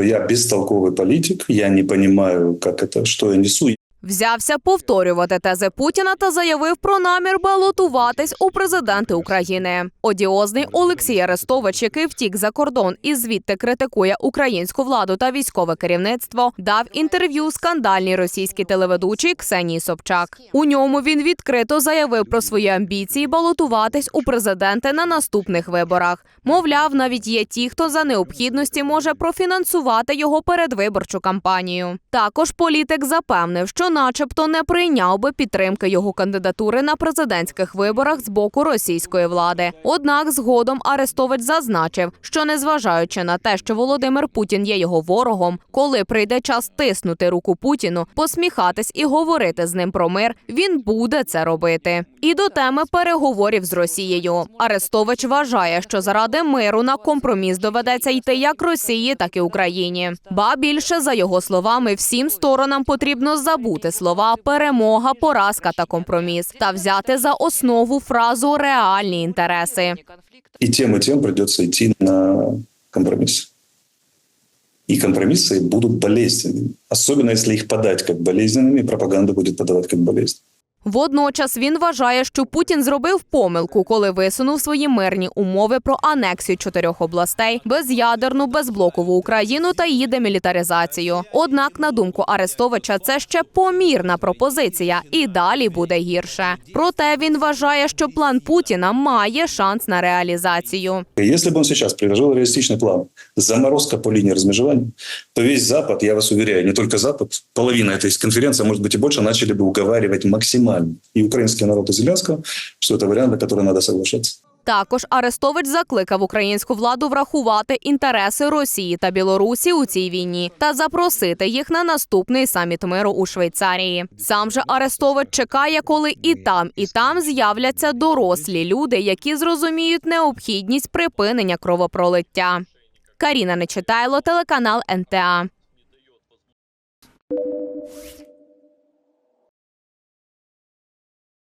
Я бестолковый политик, я не понимаю, как это, что я несу. Взявся повторювати тези Путіна та заявив про намір балотуватись у президенти України. Одіозний Олексій Арестович, який втік за кордон і звідти критикує українську владу та військове керівництво, дав інтерв'ю скандальній російській телеведучій Ксенії Собчак. У ньому він відкрито заявив про свої амбіції балотуватись у президенти на наступних виборах. Мовляв, навіть є ті, хто за необхідності може профінансувати його передвиборчу кампанію. Також політик запевнив, що, начебто, не прийняв би підтримки його кандидатури на президентських виборах з боку російської влади. Однак згодом Арестович зазначив, що незважаючи на те, що Володимир Путін є його ворогом, коли прийде час тиснути руку Путіну, посміхатись і говорити з ним про мир, він буде це робити. І до теми переговорів з Росією. Арестович вважає, що заради миру на компроміс доведеться йти як Росії, так і Україні. Ба більше за його словами, всім сторонам потрібно забути слова перемога, поразка та компроміс та взяти за основу фразу реальні інтереси. И тем, и тем придется идти на компромисс. И компромиссы будут болезненными. Особенно, если их подать как болезненными, пропаганда будет подавать как болезнь. Водночас він вважає, що Путін зробив помилку, коли висунув свої мирні умови про анексію чотирьох областей, безядерну, безблокову Україну та її демілітаризацію. Однак, на думку Арестовича, це ще помірна пропозиція, і далі буде гірше. Проте він вважає, що план Путіна має шанс на реалізацію. И Если бы он сейчас предложил реалистичный план, заморозка по линии размежевания, то весь Запад, я вас уверяю, не только Запад, половина этой конференции, а может быть и больше, начали бы уговаривать максимально и украинский народ, и Зеленского, что это вариант, на который надо соглашаться. Також Арестович закликав українську владу врахувати інтереси Росії та Білорусі у цій війні та запросити їх на наступний саміт миру у Швейцарії. Сам же Арестович чекає, коли і там, і там з'являться дорослі люди, які зрозуміють необхідність припинення кровопролиття. Каріна Нечитайло, телеканал НТА.